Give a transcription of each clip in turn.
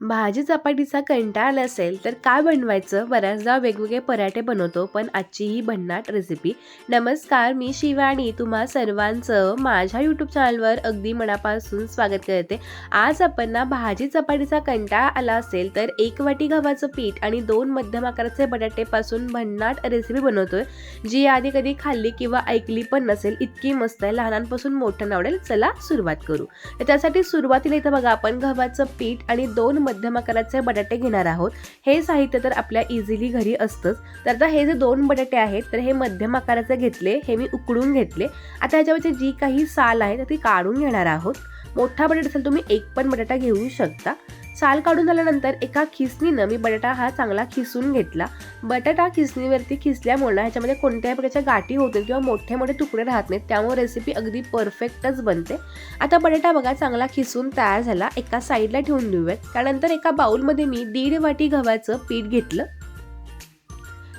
भाजी चपाटीचा कंटाळा आला असेल तर काय बनवायचं? बऱ्याचदा वेगवेगळे पराठे बनवतो पण आजची ही भन्नाट रेसिपी नमस्कार मी शिवानी तुम्हा सर्वांचं माझ्या यूट्यूब चॅनलवर अगदी मनापासून स्वागत करते. आज आपण ना भाजी चपाटीचा कंटाळा आला असेल तर एक वाटी गव्हाचं पीठ आणि दोन मध्यम आकाराचे बटाटेपासून भन्नाट रेसिपी बनवतोय. जी आधी कधी खाल्ली किंवा ऐकली पण नसेल इतकी मस्त आहे. लहानांपासून मोठं आवडेल चला सुरुवात करू. तर त्यासाठी सुरुवातीला इथं बघा आपण गव्हाचं पीठ आणि दोन मध्यम आकाराचे बटाटे घेणार आहोत. हे साहित्य तर आपल्या इझिली घरी असतंच. तर आता हे जे दोन बटाटे आहेत तर हे मध्यम आकाराचे घेतले हे मी उकडून घेतले. आता ह्याच्यावरची जी काही साल आहे तर ती काढून घेणार आहोत. मोठा बटाटा असेल तुम्ही एक पण बटाटा घेऊ शकता. साल काढून झाल्यानंतर एका खिसणीनं मी बटाटा हा चांगला खिसून घेतला. बटाटा खिसणीवरती खिसल्यामुळे ह्याच्यामध्ये कोणत्याही प्रकारच्या गाठी होतील किंवा मोठे मोठे तुकडे राहत नाहीत. त्यामुळे रेसिपी अगदी परफेक्टच बनते. आता बटाटा बघा चांगला खिसून तयार झाला. एका साईडला ठेवून देऊयात. त्यानंतर एका बाऊलमध्ये मी दीड वाटी गव्हाचं पीठ घेतलं.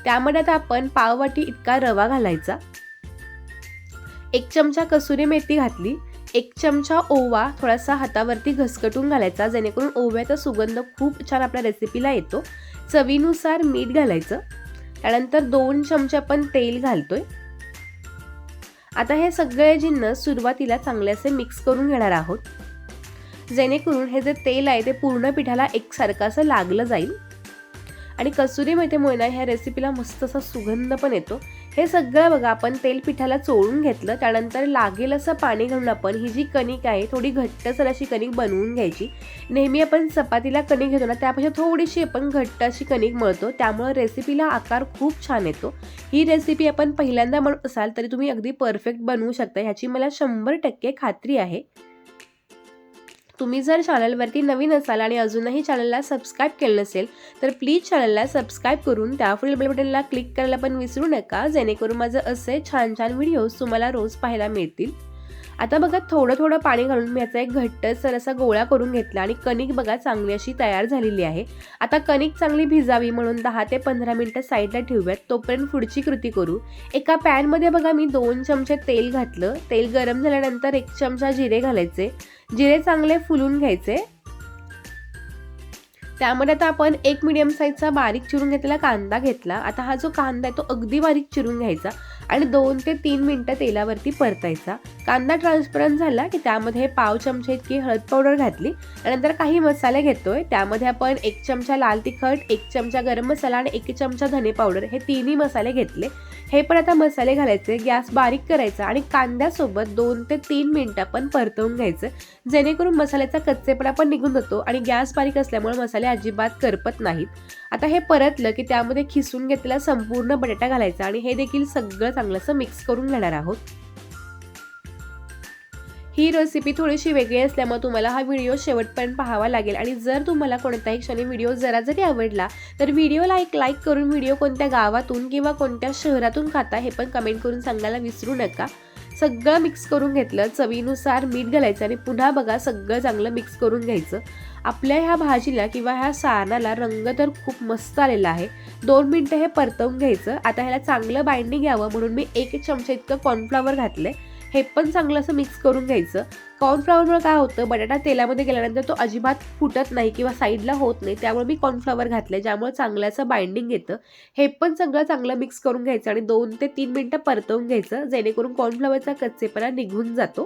त्यामध्ये आता आपण पाव वाटी इतका रवा घालायचा. एक चमचा कसुरी मेथी घातली. एक चमचा ओवा थोडासा हातावरती घसकटून घालायचा जेणेकरून ओव्याचा सुगंध खूप छान आपल्या रेसिपीला येतो. चवीनुसार मीठ घालायचं. त्यानंतर दोन चमचे आपण तेल घालतोय. आता हे सगळे जिन्नस सुरुवातीला चांगले असे मिक्स करून घेणार आहोत. जेणेकरून हे जे तेल आहे ते पूर्ण पिठाला एकसारखं असं लागलं जाईल. आणि कसुरी मेथीमुळे ना ह्या रेसिपीला मस्त असा सुगंध पण येतो. हे सगळं बघा आपण तेल पिठाला चोळून घेतलं त्यानंतर लागेल असं पाणी घालून आपण ही जी कणिक आहे थोडी घट्टसर अशी कणिक बनवून घ्यायची. नेहमी आपण चपातीला कणिक घेतो ना त्यापेक्षा थोडीशी आपण घट्ट अशी कणिक मळतो त्यामुळे रेसिपीला आकार खूप छान येतो. ही रेसिपी आपण पहिल्यांदा म्हणत असाल तरी तुम्ही अगदी परफेक्ट बनवू शकता ह्याची मला शंभर टक्के खात्री आहे. तुम्ही जर चॅनलवरती नवीन असाल आणि अजूनही चॅनलला सबस्क्राईब केलं नसेल तर प्लीज चॅनलला सबस्क्राईब करून त्या बेल बटनला क्लिक करायला पण विसरू नका जेणेकरून माझं असे छान छान व्हिडिओज तुम्हाला रोज पाहायला मिळतील. आता बघा थोडं थोडं पाणी घालून मी याचा एक घट्टसर असा गोळा करून घेतला आणि कणिक बघा चांगली अशी तयार झालेली आहे. आता कणिक चांगली भिजावी म्हणून दहा ते पंधरा मिनटं साईडला ठेवूयात. तोपर्यंत पुढची कृती करू. एका पॅनमध्ये बघा मी दोन चमचे तेल घातलं. तेल गरम झाल्यानंतर एक चमचा जिरे घालायचे. जिरे चांगले फुलून घ्यायचे. त्यामध्ये आता आपण एक मिडियम साईजचा बारीक चिरून घेतलेला कांदा घेतला. आता हा जो कांदा आहे तो अगदी बारीक चिरून घ्यायचा आणि दोन ते तीन मिनटं तेलावरती परतायचा. कांदा ट्रान्सपरंट झाला की त्यामध्ये पाव चमचे इतकी हळद पावडर घातली नंतर काही मसाले घेतोय. त्यामध्ये आपण एक चमचा लाल तिखट एक चमचा गरम मसाला आणि एक चमचा धने पावडर हे तिन्ही मसाले घेतले. हे पण आता मसाले घालायचे गॅस बारीक करायचा आणि कांद्यासोबत दोन ते तीन मिनटं आपण परतवून घ्यायचं. जेणेकरून मसाल्याचा कच्चेपणा पण निघून जातो आणि गॅस बारीक असल्यामुळे मसाले अजिबात करपत नाहीत. आता हे परतलं की त्यामध्ये खिसून घेतलेला संपूर्ण बटाटा घालायचा आणि हे देखील सगळं चांगलंसं मिक्स करून घेणार आहोत. ही रेसिपी थोडीशी वेगळी असल्यामुळे तुम्हाला हा व्हिडिओ शेवटपर्यंत पाहावा लागेल. आणि जर तुम्हाला कोणत्याही क्षणी व्हिडिओ जरा जरी आवडला तर व्हिडिओला एक लाईक करून व्हिडिओ कोणत्या गावातून किंवा कोणत्या शहरातून खाता हे पण कमेंट करून सांगायला विसरू नका. सगळं मिक्स करून घेतलं चवीनुसार मीठ घालायचं आणि पुन्हा बघा सगळं चांगलं मिक्स करून घ्यायचं. आपल्या ह्या भाजीला किंवा ह्या सानाला रंग तर खूप मस्त आलेला आहे. दोन मिनटं हे परतवून घ्यायचं. आता ह्याला चांगलं बाइंडिंग घ्यावं म्हणून मी एक चमचा इतकं कॉर्नफ्लॉवर घातलं आहे हे पण चांगलं असं मिक्स करून घ्यायचं. कॉर्नफ्लावरमुळे काय होतं बटाटा तेलामध्ये गेल्यानंतर तो अजिबात फुटत नाही किंवा साईडला होत नाही त्यामुळे मी कॉर्नफ्लावर घातलं ज्यामुळे चांगल्याचं बाइंडिंग येतं. हे पण सगळं चांगलं मिक्स करून घ्यायचं आणि दोन ते तीन मिनटं परतवून घ्यायचं जेणेकरून कॉर्नफ्लावरचा कच्चेपणा निघून जातो.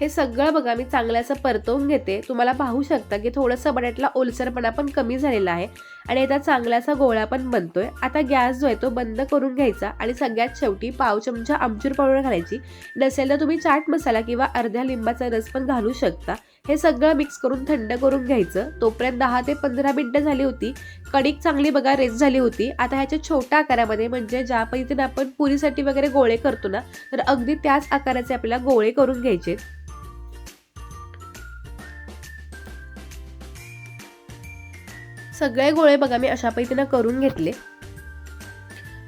हे सगळं बघा मी चांगल्याचं परतवून घेते. तुम्हाला पाहू शकता की थोडंसं बटाट्याला ओलसरपणा पण कमी झालेला आहे. आणि आता चांगल्याचा गोळा पण बनतोय. आता गॅस जो आहे तो बंद करून घ्यायचा आणि सगळ्यात शेवटी पाव चमचा आमचूर पावडर घालायची. नसेल तर तुम्ही चाट मसाला किंवा अर्ध्या लिंबाचा रस पण घालू शकता. हे सगळं मिक्स करून थंड करून घ्यायचं. तोपर्यंत दहा ते पंधरा मिनटं झाली होती. कणिक चांगली बघा रेस झाली होती. आता ह्याच्या छोट्या आकारामध्ये म्हणजे ज्या पद्धतीने आपण पुरीसाठी वगैरे गोळे करतो ना तर अगदी त्याच आकाराचे आपल्याला गोळे करून घ्यायचे सगळे गोळे बघा मी अशा पद्धतीनं करून घेतले.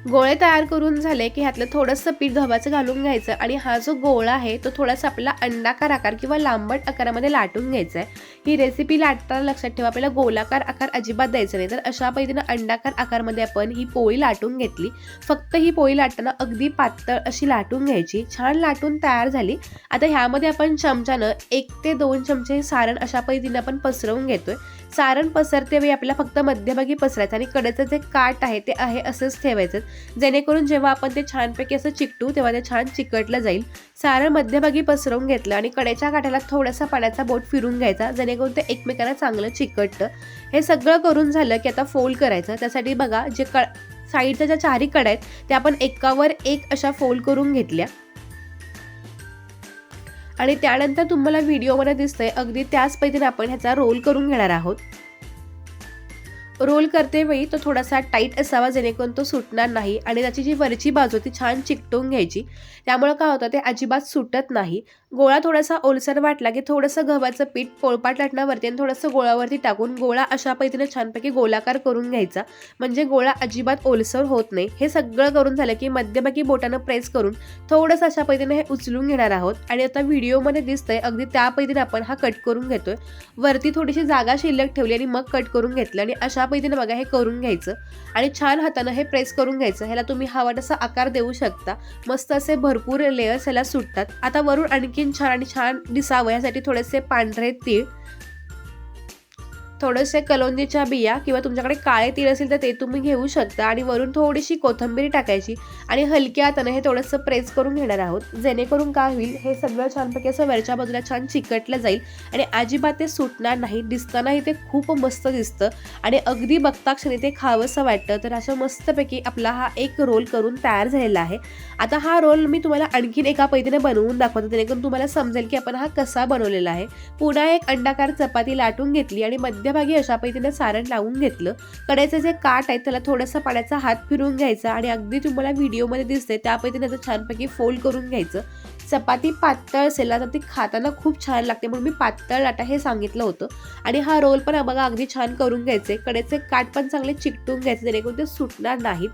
गोळे तयार करून झाले की ह्यातलं थोडंसं पीठ गव्हाचं घालून घ्यायचं आणि हा जो गोळा आहे तो थोडासा आपला अंडाकार आकार किंवा लांबट आकारामध्ये लाटून घ्यायचा आहे ही रेसिपी लाटताना लक्षात ठेवा आपल्याला गोलाकार आकार अजिबात द्यायचा नाही. तर अशा पद्धतीनं अंडाकार आकारमध्ये आपण ही पोळी लाटून घेतली. फक्त ही पोळी लाटताना अगदी पातळ अशी लाटून घ्यायची. छान लाटून तयार झाली. आता ह्यामध्ये आपण चमच्यानं एक ते दोन चमचे सारण अशा पद्धतीनं आपण पसरवून घेतोय. सारण पसरते वेळी आपल्याला फक्त मध्यभागी पसरायचं आणि कडेचं जे काट आहे ते आहे असंच ठेवायचं. जेणेकरून जेव्हा आपण ते छानपैकी असं चिकटू तेव्हा ते छान चिकटलं जाईल. सारण मध्यभागी पसरवून घेतलं आणि कडेच्या काठाला थोडासा पाण्याचा बोट फिरून घ्यायचा जेणेकरून ते एकमेकांना चांगलं चिकटतं. हे सगळं करून झालं की आता फोल्ड करायचं. त्यासाठी बघा जे क साईडच्या ज्या चारी कडा आहेत त्या आपण एकावर एक अशा फोल्ड करून घेतल्या. आणि त्यानंतर तुम्हाला व्हिडिओमध्ये दिसतंय. अगदी त्याच पद्धतीने आपण ह्याचा रोल करून घेणार आहोत. रोल करते वेळी तो थोडासा टाईट असावा जेणेकरून तो सुटणार नाही आणि त्याची जी वरची बाजू ती छान चिकटवून घ्यायची. त्यामुळं काय होतं ते अजिबात सुटत नाही. गोळा थोडासा ओलसर वाटला की थोडंसं गव्हाचं पीठ पोळपाट लाटण्यावरती आणि थोडंसं गोळावरती टाकून गोळा अशा पद्धतीने छानपैकी गोलाकार करून घ्यायचा. म्हणजे गोळा अजिबात ओलसर होत नाही. हे सगळं करून झालं की मध्यभागी बोटानं प्रेस करून थोडंसं अशा पद्धतीने हे उचलून घेणार आहोत. आणि आता व्हिडिओमध्ये दिसतंय अगदी त्या पद्धतीने आपण हा कट करून घेतोय. वरती थोडीशी जागा शिल्लक ठेवली आणि मग कट करून घेतलं आणि अशा पद्धतीने बघा हे करून घ्यायचं. आणि छान हातानं हे प्रेस करून घ्यायचं. ह्याला तुम्ही हवा तसा आकार देऊ शकता. मस्त असे भरपूर लेयर्स ह्याला सुटतात. आता वरून आणखीन छान आणि छान दिसावं. यासाठी थोडेसे पांढरे तीळ थोडेसे कलोंजीच्या बिया किंवा तुमच्याकडे काळे तीळ असेल तर ते तुम्ही घेऊ शकता. आणि वरून थोडीशी कोथंबीर टाकायची आणि हलक्या हाताने हे थोडंसं प्रेस करून घेणार आहोत. जेणेकरून काय होईल हे सगळं छानपैकी असं वरच्या बाजूला छान चिकटलं जाईल आणि अजिबात ते सुटणार नाही. दिसतानाही ते खूप मस्त दिसतं आणि अगदी बघता क्षणी ते खावंसं वाटतं. तर असं मस्तपैकी आपला हा एक रोल करून तयार झालेला आहे. आता हा रोल मी तुम्हाला आणखीन एका पैतीने बनवून दाखवतो. जेणेकरून तुम्हाला समजेल की आपण हा कसा बनवलेला आहे. पुन्हा एक अंडाकार चपाती लाटून घेतली आणि मध्यभागी अशा पद्धतीने सारण लावून घेतलं. कड्याचं जे काट आहे त्याला थोडासा पाण्याचा हात फिरून घ्यायचा आणि अगदी तुम्हाला व्हिडिओमध्ये दिसते त्या पद्धतीने त्याचं छानपैकी फोल्ड करून घ्यायचं. चपाती पातळ असेल ना तर ती खाताना खूप छान लागते. म्हणून मी पातळ लाटा हे सांगितलं होतं. आणि हा रोल पण बघा अगदी छान करून घ्यायचे कडेचे काट पण चांगले चिकटून घ्यायचे जेणेकरून ते सुटणार नाहीत.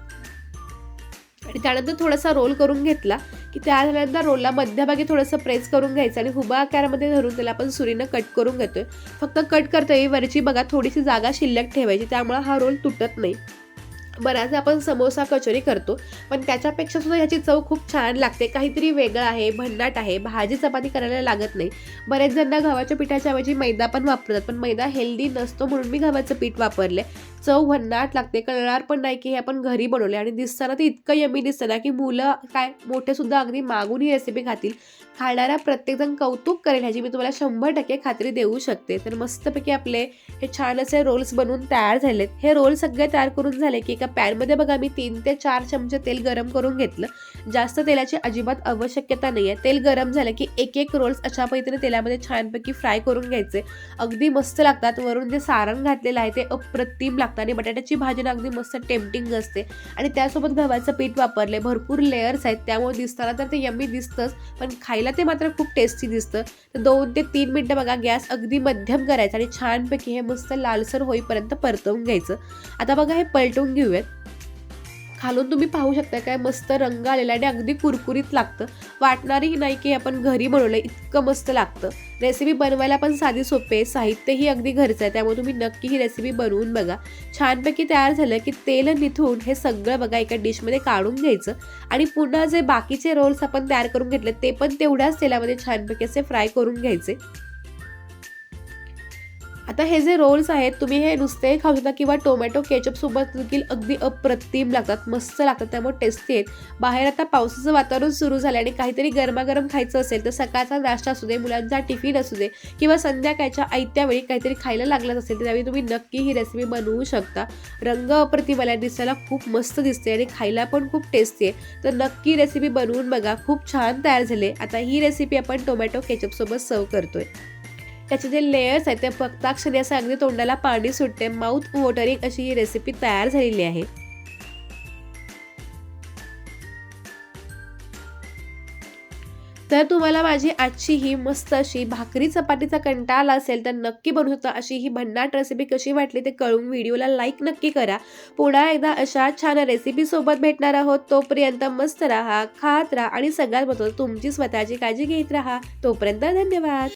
आणि त्यानंतर थोडासा रोल करून घेतला की त्या झाल्यानंतर रोलला मध्यभागी थोडंसं प्रेस करून घ्यायचं आणि हुबा आकारामध्ये धरून त्याला आपण सुरीनं कट करून घेतोय. फक्त कट करतोय वरची बघा थोडीशी जागा शिल्लक ठेवायची त्यामुळे हा रोल तुटत नाही. बऱ्याच आपण समोसा कचोरी करतो पण त्याच्यापेक्षा सुद्धा ह्याची चव खूप छान लागते. काहीतरी वेगळं आहे भन्नाट आहे भाजी चपाती करायला लागत नाही. बरेच जण गव्हाच्या पिठाच्या ऐवजी मैदा पण वापरतात पण मैदा हेल्दी नसतो म्हणून मी गव्हाचं पीठ वापरले चव भन्नाट लागते कळणार पण नाही की हे आपण घरी बनवले आणि दिसताना ते इतकं यमी दिसतं ना की मुलं काय मोठे सुद्धा अगदी मागून ही रेसिपी खातील. खाणारा प्रत्येकजण कौतुक करेल ह्याची. मी तुम्हाला शंभर टक्के खात्री देऊ शकते. तर मस्तपैकी आपले हे छान असे रोल्स बनवून तयार झालेत. हे रोल सगळे तयार करून झाले की एका पॅनमध्ये बघा मी तीन ते चार चमचे तेल गरम करून घेतलं. जास्त तेलाची अजिबात आवश्यकता नाही आहे तेल गरम झालं की एक एक रोल्स अशा पद्धतीने तेलामध्ये छानपैकी फ्राय करून घ्यायचे. अगदी मस्त लागतात. वरून जे सारण घातलेलं आहे ते अप्रतिम लागतं. आणि बटाट्याची भाजी अगदी मस्त टेम्पटिंग असते. आणि त्यासोबत गव्हाचं पीठ वापरले भरपूर लेयर्स आहेत. त्यामुळे दिसताना तर ते यम्मी दिसतंच पण खायला ते मात्र खूप टेस्टी दिसतं. तर दोन ते तीन मिनटं बघा गॅस अगदी मध्यम करायचा आणि छानपैकी हे मस्त लालसर होईपर्यंत परतवून घ्यायचं. आता बघा हे पलटून घेऊ खालून तुम्ही पाहू शकता काय मस्त रंग आलेला आणि अगदी कुरकुरीत लागतं. वाटणारही नाही की आपण घरी बनवलं इतकं मस्त लागतं. रेसिपी बनवायला पण साधी सोपे आहे साहित्यही अगदी घरचं आहे त्यामुळे तुम्ही नक्की ही रेसिपी बनवून बघा. छानपैकी तयार झालं की तेल निथून हे सगळं बघा एका डिशमध्ये काढून घ्यायचं. आणि पुन्हा जे बाकीचे रोल्स आपण तयार करून घेतले ते पण तेवढ्याच तेलामध्ये छानपैकी असे फ्राय करून घ्यायचे. आता हे जे रोल्स आहेत तुम्ही हे नुसते खाऊ शकता किंवा टोमॅटो केचपसोबत देखील अगदी अप्रतिम लागतात मस्त लागतात त्यामुळे टेस्टी आहेत. बाहेर आता पावसाचं वातावरण सुरू झालं आणि काहीतरी गरमागरम खायचं असेल तर सकाळचा नाश्ता असू दे मुलांचा टिफिन असू दे किंवा संध्याकाळच्या आयत्या वेळी काहीतरी खायला लागलंच असेल तर त्यावेळी तुम्ही नक्की ही रेसिपी बनवू शकता. रंग अप्रतिम आला दिसायला खूप मस्त दिसते आणि खायला पण खूप टेस्टी आहे. तर नक्की रेसिपी बनवून बघा खूप छान तयार झाले. आता ही रेसिपी आपण टोमॅटो केचपसोबत सर्व करतोय. त्याचे जे लेयर्स आहेत ते बघताक्षणी असं अगदी तोंडाला पाणी सुटते. माउथ वॉटरिंग अशी ही रेसिपी तयार झालेली आहे. तर तुम्हाला माझी आजची ही मस्त अशी भाकरी चपातीचा कंटाळा असेल तर नक्की बनवू शकता. अशी ही भन्नाट रेसिपी कशी वाटली ते कळून व्हिडिओला लाईक नक्की करा. पुन्हा एकदा अशा छान रेसिपीसोबत भेटणार आहोत. तोपर्यंत मस्त राहा खात राहा आणि सगळ्यात महत्त्वाचं तुमची स्वतःची काळजी घेत राहा. तोपर्यंत धन्यवाद.